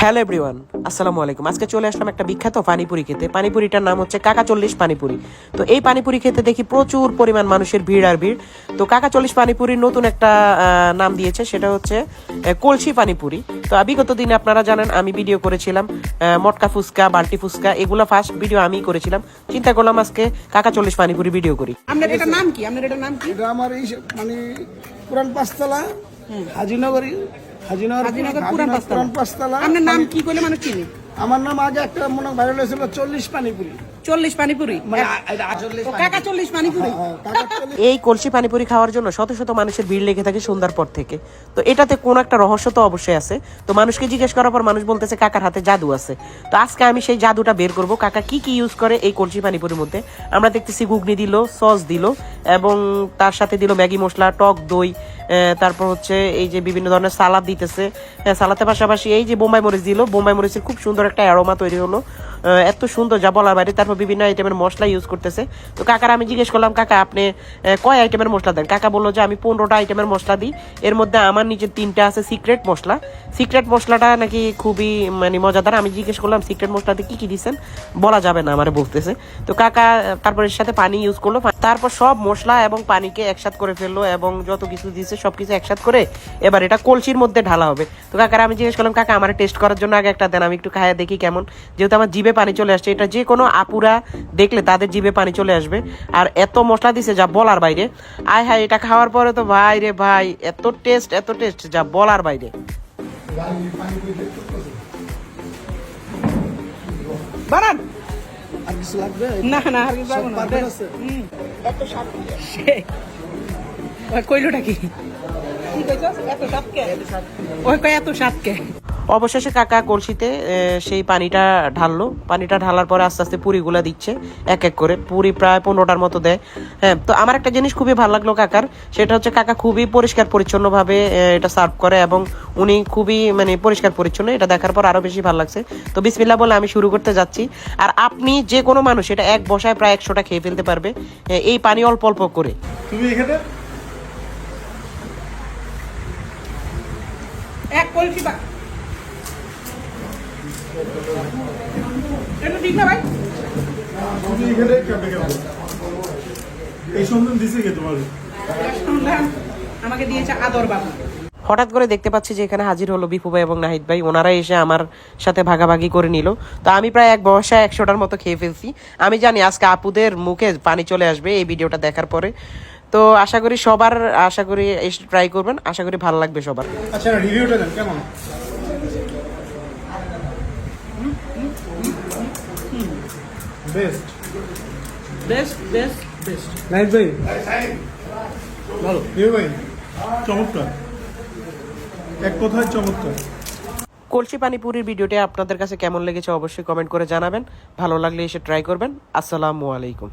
Hello everyone আসসালামু আলাইকুম। আজকে চলে আসলাম একটা বিখ্যাত পানিপুরি খেতে। পানিপুরিটার নাম হচ্ছে কাকা চল্লিশ পানিপুরি। তো এই পানিপুরি খেতে দেখি প্রচুর পরিমাণ মানুষের ভিড় আর ভিড়। তো কাকা চল্লিশ পানিপুরির নতুন একটা নাম দিয়েছে সেটা হচ্ছে আহ, কলসি পানিপুরি। তো বিগত দিনে আপনারা জানেন আমি ভিডিও করেছিলাম আহ, মটকা ফুচকা বাল্টি ফুচকা এগুলো ফার্স্ট ভিডিও আমি করেছিলাম। চিন্তা করলাম আজকে কাকা চল্লিশ পানিপুরি ভিডিও করি। আপনার এটার নাম কি? আপনার এটার নাম কি? এটা আমার এই মানে পুরান পাঁচতলা হাজিনগরী হাজিনগর হাজিনগর পুরান পাঁচতলা। পাঁচতলা। আপনার নাম কি করলে মানুষ চিনি? আমার নাম আগে একটা মনে ভাইরাল হয়েছিল চল্লিশ পানিপুরি। চল্লিশ পানিপুরি? মানে আ- এটা আচল্লিশ ও, কাকা চল্লিশ পানিপুরি? হ্যাঁ, কাকা চল্লিশ এই কলসি পানিপুরি খাওয়ার জন্য শত শত মানুষের ভিড় লেগে থাকে সন্ধ্যার পর থেকে। তো এটাতে কোন একটা রহস্য তো অবশ্যই আছে। তো মানুষকে জিজ্ঞেস করার পর মানুষ বলতেছে কাকার হাতে জাদু আছে। তো আজকে আমি সেই জাদুটা বের করব। কাকা কি কি ইউজ করে এই কলসি পানিপুরির মধ্যে? আমরা দেখতেছি ঘুগনি দিল সস দিল এবং তার সাথে দিল ম্যাগি মশলা টক দই তারপর হচ্ছে এই যে বিভিন্ন ধরনের সালাদ দিতেছে। হ্যাঁ, সালাদের পাশাপাশি এই যে বোম্বাই মরিচ দিল বোম্বাই মরিচের খুব সুন্দর একটা অ্যারোমা তৈরি হলো। এত সুন্দর যা বলার বাইরে, তারপর বিভিন্ন আইটেমের মশলা ইউজ করতেছে। তো কাকার আমি জিজ্ঞেস করলাম, কাকা, আপনি কয় আইটেমের মশলা দেন? কাকা বলল যে, আমি পনেরোটা আইটেমের মশলা দিই। এর মধ্যে আমার নিজের তিনটা আছে সিক্রেট মশলা। সিক্রেট মশলাটা নাকি খুবই মানে মজাদার। আমি জিজ্ঞেস করলাম সিক্রেট মশলাতে কি কি দিচ্ছেন বলা যাবে না আমার বলতেছে। তো কাকা, তারপর এর সাথে পানি ইউজ করল। তারপর সব মশলা এবং পানিকে একসাথ করে ফেলল এবং যত কিছু দিয়েছে সবকিছু একসাথ করে এবার এটা কলসির মধ্যে ঢালা হবে। তো কাকার আমি জিজ্ঞেস করলাম, কাকা, আমার টেস্ট করার জন্য আগে একটা দেন, আমি একটু খাইয়া দেখি কেমন। যেহেতু আমার জিভে পানি চলে আসছে এটা যে কোনো আপুরা দেখলে তাদের জিভে পানি চলে আসবে আর এত মশলা দিছে যা বলার বাইরে আয় হায় এটা খাওয়ার পরে তো ভাই রে ভাই এত টেস্ট এত টেস্ট যা বলার বাইরে বাড়ান আর কিছু লাগবে না না আর কিছু লাগবে না। perfect আছে? হুম। সে- ওই কইলোটা কি কি কইছস? এত সাপকে? ওই কয় এত সাপকে অবশেষে কাকা কলসিতে সেই পানিটা ঢাললো। পানিটা ঢালার পরে আস্তে আস্তে পুরিগুলা দিচ্ছে এক এক করে। পুরি প্রায় পনেরোটার মতো দেয়। হ্যাঁ তো আমার একটা জিনিস খুবই ভালো লাগল কাকার সেটা হচ্ছে কাকা খুবই পরিষ্কার পরিচ্ছন্নভাবে এটা সার্ভ করে এবং উনি খুবই মানে পরিষ্কার পরিচ্ছন্ন। এটা দেখার পর আরও বেশি ভালো লাগছে। তো বিসমিল্লা বলে আমি শুরু করতে যাচ্ছি। আর আপনি যে কোনো মানুষ এটা এক বসায় প্রায় একশোটা খেয়ে ফেলতে পারবে। এই পানি অল্প অল্প করে। তুমি এখানে? এক কলসি বা ঠিক না ভাই তুমি এখানে কেমনে কেমন এই সন্ধান দিছে কে তোমার সন্ধান আমাকে দিয়েছে আদর বাবু হঠাৎ করে দেখতে পাচ্ছি যে এখানে হাজির হলো বিপু ভাই এবং নাহিদ ভাই। ওনারা এসে আমার সাথে ভাগাভাগি করে নিল। তো আমি প্রায় এক বসায় একশোটার মতো খেয়ে ফেলছি। আমি জানি আজকে আপুদের মুখে পানি চলে আসবে এই ভিডিওটা দেখার পরে। তো আশা করি সবার আশা করি ট্রাই করবেন। আশা করি ভালো লাগবে সবার। আচ্ছা রিভিউটা দেন কেমন? বেস্ট বেস্ট বেস্ট বেস্ট ভাই ভালো। ইউ ভাই চমৎকার। এক কথায় চমৎকার। কলসি পানিপুরির ভিডিওটি আপনাদের কাছে কেমন লেগেছে অবশ্যই কমেন্ট করে জানাবেন। ভালো লাগলে এসে ট্রাই করবেন। আসসালামু আলাইকুম।